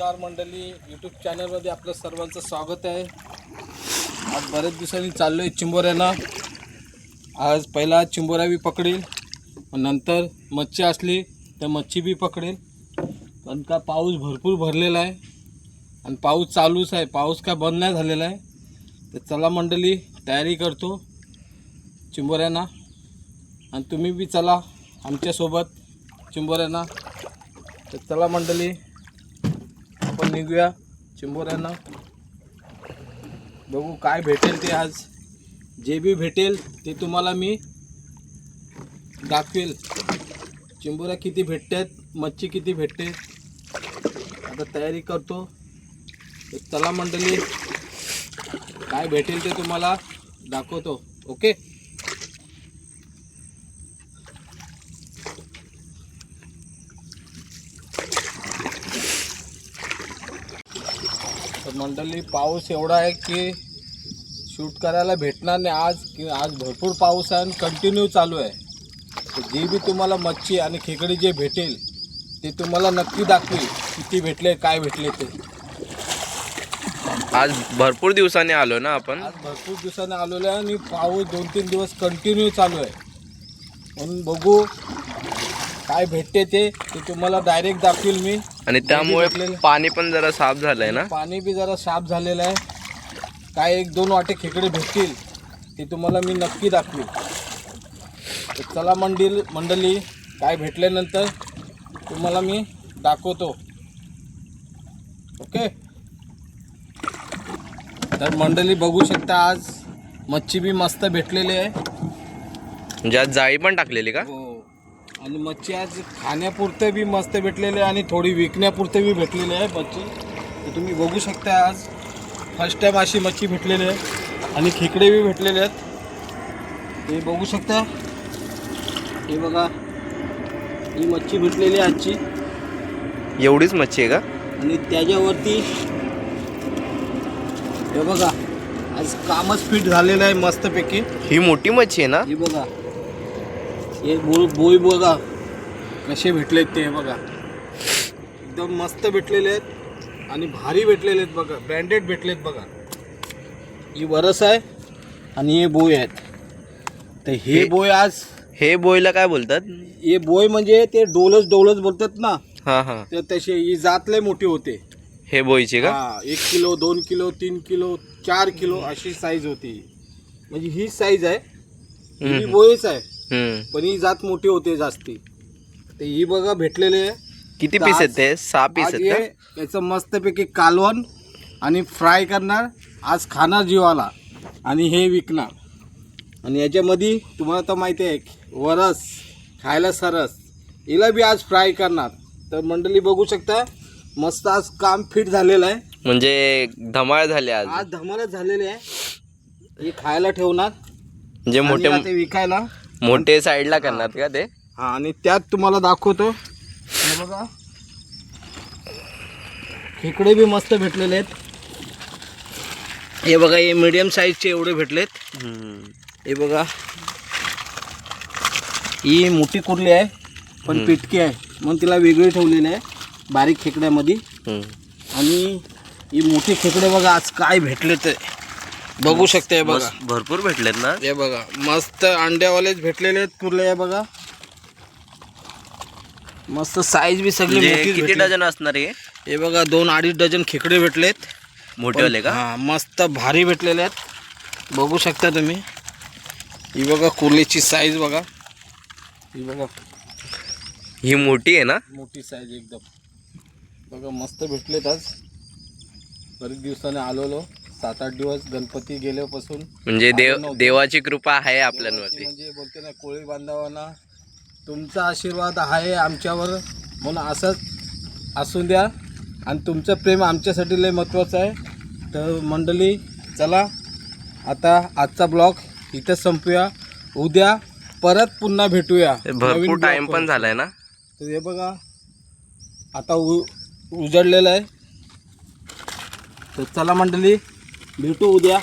मंडळी. यूट्यूब चॅनलमध्ये आपलं सर्वांचं स्वागत आहे. आज बऱ्याच दिवसांनी चाललो आहे चिंबोऱ्याला. आज पहिला चिंबोऱ्या बी पकडेल नंतर मच्छी असली तर मच्छी बी पकडेल. पण का पाऊस भरपूर भरलेला आहे. आणि पाऊस चालूच आहे. पाऊस काय बंद नाही झालेला आहे. तर चला मंडळी तयारी करतो चिंबोऱ्यांना. आणि तुम्ही बी चला आमच्यासोबत चिंबोऱ्यांना. तर चला मंडळी आपण निघूया चिंबोऱ्यांना बघू काय भेटेल ते आज. जे बी भेटेल ते तुम्हाला मी दाखवेल. चिंबोऱ्या किती भेटतात मच्छी किती भेटते. आता तयारी करतो. तलामंडली चला मंडळी काय भेटेल ते तुम्हाला दाखवतो. ओके? मंडळी पाऊस एवढा आहे की शूट करायला भेटणार नाही आज की आज भरपूर पाऊस आहे आणि कंटिन्यू चालू आहे. तर जी बी तुम्हाला मच्छी आणि खेकडी जे भेटेल ते तुम्हाला नक्की दाखवेल किती भेटले काय भेटले ते. आज भरपूर दिवसांनी आलो ना आपण? आज भरपूर दिवसाने आलेलो आहे आणि पाऊस दोन तीन दिवस कंटिन्यू चालू आहे. म्हणून बघू काय भेटते ते ते तुम्हाला डायरेक्ट दाखवेल मी. आणि त्यामुळे भेटलेलं. पाणी पण जरा साफ झालंय ना? पाणी बी जरा साफ झालेलं आहे. काय एक दोन वाटे खेकडे भेटतील ते तुम्हाला मी नक्की दाखवेल तर चला मंडळी मंडळी काय भेटल्यानंतर तुम्हाला मी दाखवतो. ओके? तर मंडळी बघू शकता आज मच्छी बी मस्त भेटलेली आहे. म्हणजे आज जाळी पण टाकलेली का? हो. आणि मच्छी आज खाण्यापुरतं बी मस्त भेटलेले आहे आणि थोडी विकण्यापुरतं बी भेटलेली आहे मच्छी. तुम्ही बघू शकता आज फर्स्ट टाईम अशी मच्छी भेटलेली आहे आणि खेकडे बी भेटलेले आहेत. हे बघू शकता. हे बघा ही मच्छी भेटलेली आहे आजची. एवढीच मच्छी आहे का? आणि त्याच्यावरती हे बघा आज कामच फिट झालेलं आहे मस्तपैकी. ही मोठी मच्छी आहे ना? हे बघा. हे बोय बोय बघा. कसे भेटलेत ते बघा. एकदम मस्त भेटलेले आहेत आणि भारी भेटलेले आहेत बघा. ब्रँडेड भेटलेत बघा. ही वरस आहे आणि हे बोय आहेत. तर हे बोय आज हे बोईला काय बोलतात? हे बोय म्हणजे ते डोलच डोलच बोलतात ना? हा हा. तर तसे ही जात लय मोठी होते. हे बोईची का? हा एक किलो दोन किलो तीन किलो चार किलो अशी साईज होती. म्हणजे ही साईज आहे. ही. बोयच आहे. पण ही जात मोठी होते जास्ती. तर ही बघा भेटलेले आहे. किती पीस आहेत आज- ते? सहा पीस आज हे याचं मस्तपैकी कालवण आणि फ्राय करणार. आज खाणार जीवाला. आणि हे विकणार. आणि याच्यामध्ये तुम्हाला तर माहिती आहे वरस खायला सरस. हिला बी आज फ्राय करणार. तर मंडळी बघू शकता मस्त आज काम फिट झालेलं आहे. म्हणजे धमाळ झाले आज. आज धमालच झालेले आहे. हे खायला ठेवणार. म्हणजे मोठे ते विकायला. मोठे साईडला करणार का ते? हा आणि त्यात तुम्हाला दाखवतो. हे बघा. खेकडे बी मस्त भेटलेले आहेत हे बघा हे मीडियम साईजचे एवढे भेटलेत. हे बघा. ही मोठी कुर्ली आहे पण. पिटकी आहे. म्हणून तिला वेगळी ठेवलेली आहे बारीक खेकड्यामध्ये. आणि ही मोठी खेकडे बघा आज काय भेटले ते. बघू शकते बघा. मस्त- भरपूर भेटलेत ना? हे बघा मस्त अंड्यावालेच भेटलेले आहेत कुर्ले आहे बघा. मस्त साईज बी सगळी म्हणजे मोठीच किती भेटली. डझन असणार आहे हे बघा दोन अडीच डझन खेकडे भेटलेत. मोठेवाले का? हा मस्त भारी भेटलेले आहेत. बघू शकता तुम्ही. ही बघा कुर्लीची साईज बघा. ही बघा. ही मोठी आहे ना? मोठी साईज एकदम. बघा मस्त भेटलेत आज. बरेच दिवसाने आलेलो. सात आठ दिवस गणपती गेल्यापासून म्हणजे देव. देवाची कृपा आहे आपल्यावरती म्हणजे बोलते ना कोळी बांधवांना तुमचा आशीर्वाद आहे आमच्यावर म्हणून असंच असून द्या. आणि तुमचं प्रेम आमच्यासाठी लय महत्त्वाचं आहे. तर मंडळी चला आता आजचा ब्लॉग इथंच संपूया. उद्या परत पुन्हा भेटूया. नवीन भरपूर टाइम पण. झालाय ना? तर हे बघा आता उ उजडलेलं आहे. तर चला मंडळी भेटू उद्या.